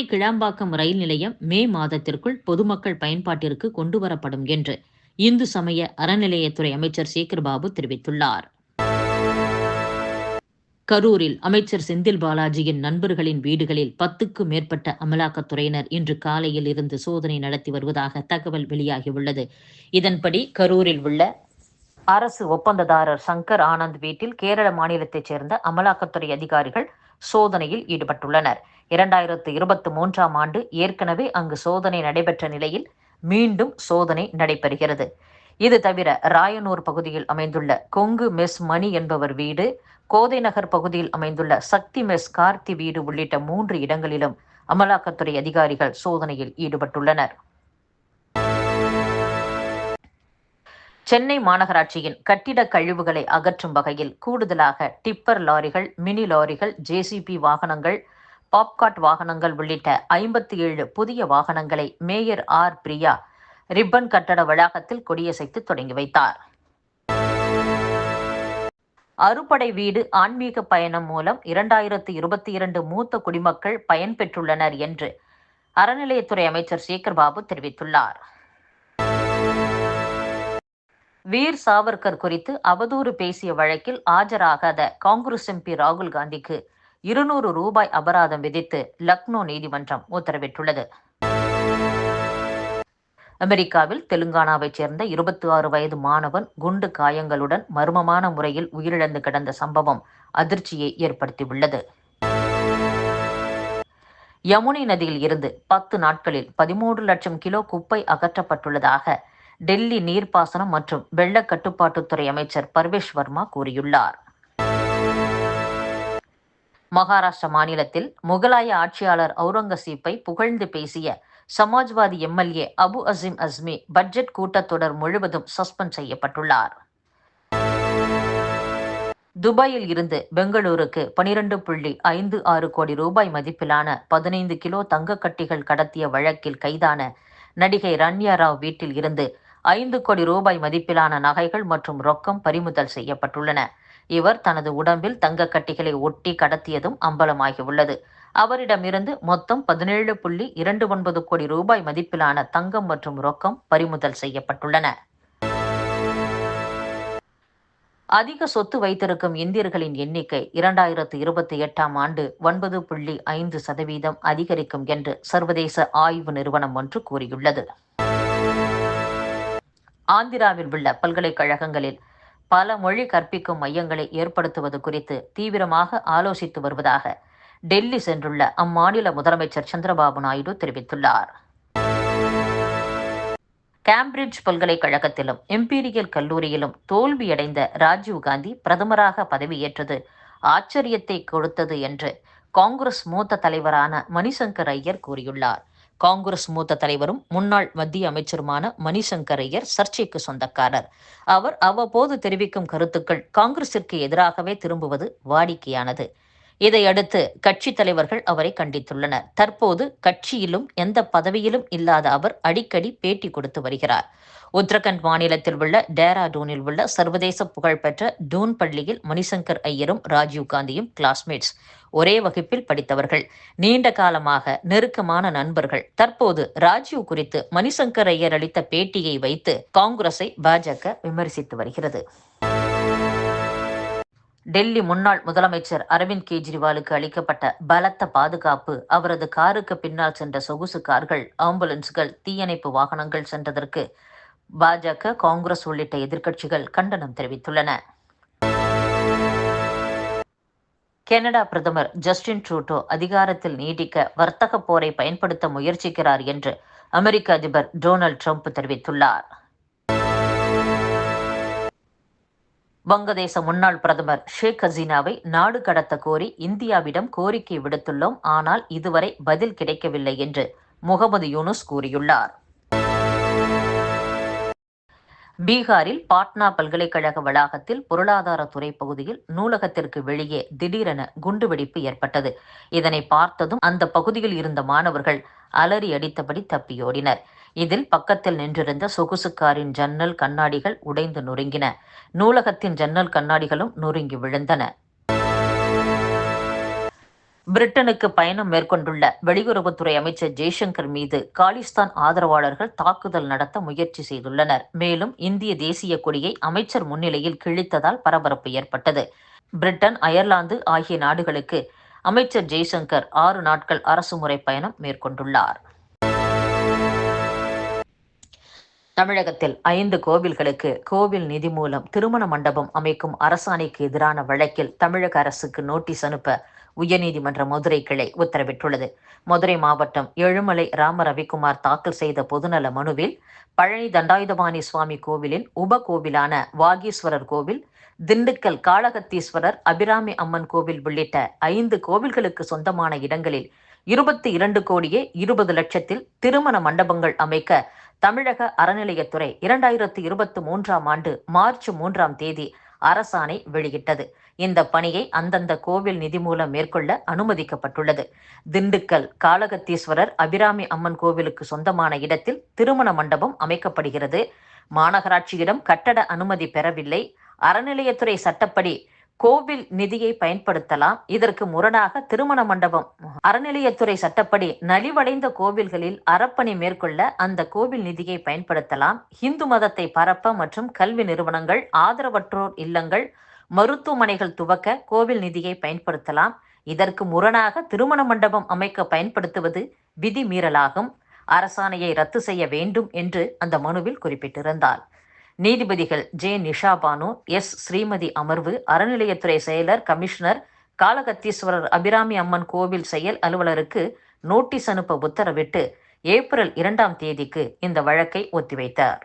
சென்னை கிளாம்பாக்கம் ரயில் நிலையம் மே மாதத்திற்குள் பொதுமக்கள் பயன்பாட்டிற்கு கொண்டுவரப்படும் என்று இந்து சமய அறநிலையத்துறை அமைச்சர் சேகர்பாபு தெரிவித்துள்ளார். கரூரில் அமைச்சர் செந்தில் பாலாஜியின் நண்பர்களின் வீடுகளில் பத்துக்கும் மேற்பட்ட அமலாக்கத்துறையினர் இன்று காலையில் இருந்து சோதனை நடத்தி வருவதாக தகவல் வெளியாகியுள்ளது. இதன்படி கரூரில் உள்ள அரசு ஒப்பந்ததாரர் சங்கர் ஆனந்த் வீட்டில் கேரள மாநிலத்தைச் சேர்ந்த அமலாக்கத்துறை அதிகாரிகள் சோதனையில் ஈடுபட்டுள்ளனர். இரண்டாயிரத்து இருபத்தி மூன்றாம் ஆண்டு ஏற்கனவே அங்கு சோதனை நடைபெற்ற நிலையில் மீண்டும் சோதனை நடைபெறுகிறது. இது தவிர ராயனூர் பகுதியில் அமைந்துள்ள கொங்கு மெஸ் மணி என்பவர் வீடு கோதை நகர் பகுதியில் அமைந்துள்ள சக்தி மெஸ் கார்த்தி வீடு உள்ளிட்ட மூன்று இடங்களிலும் அமலாக்கத்துறை அதிகாரிகள் சோதனையில் ஈடுபட்டுள்ளனர். சென்னை மாநகராட்சியின் கட்டிட கழிவுகளை அகற்றும் வகையில் கூடுதலாக டிப்பர் லாரிகள் மினி லாரிகள் ஜேசிபி வாகனங்கள் பாப்காட் வாகனங்கள் உள்ளிட்ட ஐம்பத்தி ஏழு புதிய வாகனங்களை மேயர் ஆர். பிரியா ரிப்பன் கட்டட வளாகத்தில் கொடியசைத்து தொடங்கி வைத்தார். அறுபடை வீடு ஆன்மீக பயணம் மூலம் இரண்டாயிரத்து இருபத்தி இரண்டு மூத்த குடிமக்கள் பயன்பெற்றுள்ளனர் என்று அறநிலையத்துறை அமைச்சர் சேகர்பாபு தெரிவித்துள்ளார். வீர் சாவர்கர் குறித்து அவதூறு பேசிய வழக்கில் ஆஜராகாத காங்கிரஸ் எம்பி ராகுல் காந்திக்கு இருநூறு ரூபாய் அபராதம் விதித்து லக்னோ நீதிமன்றம் உத்தரவிட்டுள்ளது. அமெரிக்காவில் தெலுங்கானாவைச் சேர்ந்த இருபத்தி ஆறு வயது மாணவன் குண்டு காயங்களுடன் மர்மமான முறையில் உயிரிழந்து கிடந்த சம்பவம் அதிர்ச்சியை ஏற்படுத்தியுள்ளது. யமுனை நதியில் இருந்து பத்து நாட்களில் பதிமூன்று லட்சம் கிலோ குப்பை அகற்றப்பட்டுள்ளதாக டெல்லி நீர்ப்பாசனம் மற்றும் வெள்ள கட்டுப்பாட்டுத்துறை அமைச்சர் பர்வேஷ் வர்மா கூறியுள்ளார். மகாராஷ்டிர மாநிலத்தில் முகலாய ஆட்சியாளர் அவுரங்கசீப்பை புகழ்ந்து பேசிய சமாஜ்வாதி எம்எல்ஏ அபு அசிம் அஸ்மி பட்ஜெட் கூட்டத்தொடர் முழுவதும் சஸ்பெண்ட் செய்யப்பட்டுள்ளார். துபாயில் இருந்து பெங்களூருக்கு பனிரெண்டு புள்ளி ஐந்து ஆறு கோடி ரூபாய் மதிப்பிலான பதினைந்து கிலோ தங்கக்கட்டிகள் கடத்திய வழக்கில் கைதான நடிகை ரன்யா ராவ் வீட்டில் இருந்து ஐந்து கோடி ரூபாய் மதிப்பிலான நகைகள் மற்றும் ரொக்கம் பறிமுதல் செய்யப்பட்டுள்ளன. இவர் தனது உடம்பில் தங்க கட்டிகளை ஒட்டி கடத்தியதும் அம்பலமாகியுள்ளது. அவரிடமிருந்து மொத்தம் பதினேழு புள்ளி இரண்டு ஒன்பது கோடி ரூபாய் மதிப்பிலான தங்கம் மற்றும் ரொக்கம் பறிமுதல் செய்யப்பட்டுள்ளன. அதிக சொத்து வைத்திருக்கும் இந்தியர்களின் எண்ணிக்கை இரண்டாயிரத்து இருபத்தி எட்டாம் ஆண்டு ஒன்பது புள்ளி ஐந்து சதவீதம் அதிகரிக்கும் என்று சர்வதேச ஆய்வு நிறுவனம் ஒன்று கூறியுள்ளது. ஆந்திராவில் உள்ள பல்கலைக்கழகங்களில் பல மொழி கற்பிக்கும் மையங்களை ஏற்படுத்துவது குறித்து தீவிரமாக ஆலோசித்து வருவதாக டெல்லி சென்றுள்ள அம்மாநில முதலமைச்சர் சந்திரபாபு நாயுடு தெரிவித்துள்ளார். கேம்பிரிட்ஜ் பல்கலைக்கழகத்திலும் எம்பீரியல் கல்லூரியிலும் தோல்வியடைந்த ராஜீவ்காந்தி பிரதமராக பதவியேற்றது ஆச்சரியத்தை கொடுத்தது என்று காங்கிரஸ் மூத்த தலைவரான மணிசங்கர் ஐயர் கூறியுள்ளார். காங்கிரஸ் மூத்த தலைவரும் முன்னாள் மத்திய அமைச்சருமான மணிசங்கர் ஐயர் சர்ச்சைக்கு சொந்தக்காரர். அவர் அவ்வப்போது தெரிவிக்கும் கருத்துக்கள் காங்கிரசிற்கு எதிராகவே திரும்புவது வாடிக்கையானது. இதையடுத்து கட்சி தலைவர்கள் அவரை கண்டித்துள்ளனர். தற்போது கட்சியிலும் எந்த பதவியிலும் இல்லாத அவர் அடிக்கடி பேட்டி கொடுத்து வருகிறார். உத்தரகண்ட் மாநிலத்தில் உள்ள டேராடூனில் உள்ள சர்வதேச புகழ்பெற்ற டூன் பள்ளியில் மணிசங்கர் ஐயரும் ராஜீவ் காந்தியும் கிளாஸ்மேட்ஸ் ஒரே வகுப்பில் படித்தவர்கள். நீண்ட காலமாக நெருக்கமான நண்பர்கள். தற்போது ராஜீவ் குறித்து மணிசங்கர் ஐயர் அளித்த பேட்டியை வைத்து காங்கிரஸை பாஜக விமர்சித்து வருகிறது. டெல்லி முன்னாள் முதலமைச்சர் அரவிந்த் கெஜ்ரிவாலுக்கு அளிக்கப்பட்ட பலத்த பாதுகாப்பு அவரது காருக்கு பின்னால் சென்ற சொகுசு கார்கள் ஆம்புலன்ஸ்கள் தீயணைப்பு வாகனங்கள் சென்றதற்கு பாஜக காங்கிரஸ் உள்ளிட்ட எதிர்க்கட்சிகள் கண்டனம் தெரிவித்துள்ளன. கனடா பிரதமர் ஜஸ்டின் ட்ரூட்டோ அதிகாரத்தில் நீடிக்க வர்த்தக போரை பயன்படுத்த முயற்சிக்கிறார் என்று அமெரிக்க அதிபர் டொனால்ட் ட்ரம்ப் தெரிவித்துள்ளார். வங்கதேச முன்னாள் பிரதமர் ஷேக் ஹசீனாவை நாடு கடத்த கோரி இந்தியாவிடம் கோரிக்கை விடுத்துள்ளோம். ஆனால் இதுவரை பதில் கிடைக்கவில்லை என்று முகமது யூனுஸ் கூறியுள்ளார். பீகாரில் பாட்னா பல்கலைக்கழக வளாகத்தில் பொருளாதாரத்துறை பகுதியில் நூலகத்திற்கு வெளியே திடீரென குண்டுவெடிப்பு ஏற்பட்டது. இதனை பார்த்ததும் அந்த பகுதியில் இருந்த மாணவர்கள் அலறி அடித்தபடி தப்பியோடினர். இதில் பக்கத்தில் நின்றிருந்த சொகுசுக்காரின் ஜன்னல் கண்ணாடிகள் உடைந்து நொறுங்கின. நூலகத்தின் ஜன்னல் கண்ணாடிகளும் நொறுங்கி விழுந்தன. பிரிட்டனுக்கு பயணம் மேற்கொண்டுள்ள வெளியுறவுத்துறை அமைச்சர் ஜெய்சங்கர் மீது காலிஸ்தான் ஆதரவாளர்கள் தாக்குதல் நடத்த முயற்சி செய்துள்ளனர். மேலும் இந்திய தேசிய கொடியை அமைச்சர் முன்னிலையில் கிழித்ததால் பரபரப்பு ஏற்பட்டது. பிரிட்டன் அயர்லாந்து ஆகிய நாடுகளுக்கு அமைச்சர் ஜெய்சங்கர் ஆறு நாட்கள் அரசுமுறை பயணம் மேற்கொண்டுள்ளார். தமிழகத்தில் ஐந்து கோவில்களுக்கு கோவில் நிதி மூலம் திருமண மண்டபம் அமைக்கும் அரசாணைக்கு எதிரான வழக்கில் தமிழக அரசுக்கு நோட்டீஸ் அனுப்ப உயர்நீதிமன்ற மதுரை கிளை உத்தரவிட்டுள்ளது. மதுரை மாவட்டம் எழுமலை ராம ரவிக்குமார் தாக்கல் செய்த பொதுநல மனுவில் பழனி தண்டாயுதபாணி சுவாமி கோவிலின் உப கோவிலான வாகீஸ்வரர் கோவில் திண்டுக்கல் காளகத்தீஸ்வரர் அபிராமி அம்மன் கோவில் உள்ளிட்ட ஐந்து கோவில்களுக்கு சொந்தமான இடங்களில் இருபத்தி இரண்டு கோடியே இருபது லட்சத்தில் திருமண மண்டபங்கள் அமைக்க தமிழக அறநிலையத்துறை இரண்டாயிரத்தி இருபத்தி மூன்றாம் ஆண்டு மார்ச் மூன்றாம் தேதி அரசாணை வெளியிட்டது. இந்த பணியை அந்தந்த கோவில் நிதி மூலம் மேற்கொள்ள அனுமதிக்கப்பட்டுள்ளது. திண்டுக்கல் காளகத்தீஸ்வரர் அபிராமி அம்மன் கோவிலுக்கு சொந்தமான இடத்தில் திருமண மண்டபம் அமைக்கப்படுகிறது. மாநகராட்சியிடம் கட்டட அனுமதி பெறவில்லை. அறநிலையத்துறை சட்டப்படி கோவில் நிதியை பயன்படுத்தலாம். இதற்கு முரணாக திருமண மண்டபம். அறநிலையத்துறை சட்டப்படி நலிவடைந்த கோவில்களில் அறப்பணி மேற்கொள்ள அந்த கோவில் நிதியை பயன்படுத்தலாம். இந்து மதத்தை பரப்ப மற்றும் கல்வி நிறுவனங்கள் ஆதரவற்றோர் இல்லங்கள் மருத்துவமனைகள் துவக்க கோவில் நிதியை பயன்படுத்தலாம். இதற்கு முரணாக திருமண மண்டபம் அமைக்க பயன்படுத்துவது விதி மீறலாகும். அரசாணையை ரத்து செய்ய வேண்டும் என்று அந்த மனுவில் குறிப்பிட்டிருந்தார். நீதிபதிகள் ஜே நிஷா பானு எஸ் ஸ்ரீமதி அமர்வு அறநிலையத்துறை செயலர் கமிஷனர் காலகத்தீஸ்வரர் அபிராமி அம்மன் கோவில் செயல் அலுவலருக்கு நோட்டீஸ் அனுப்ப உத்தரவிட்டு ஏப்ரல் இரண்டாம் தேதிக்கு இந்த வழக்கை ஒத்திவைத்தார்.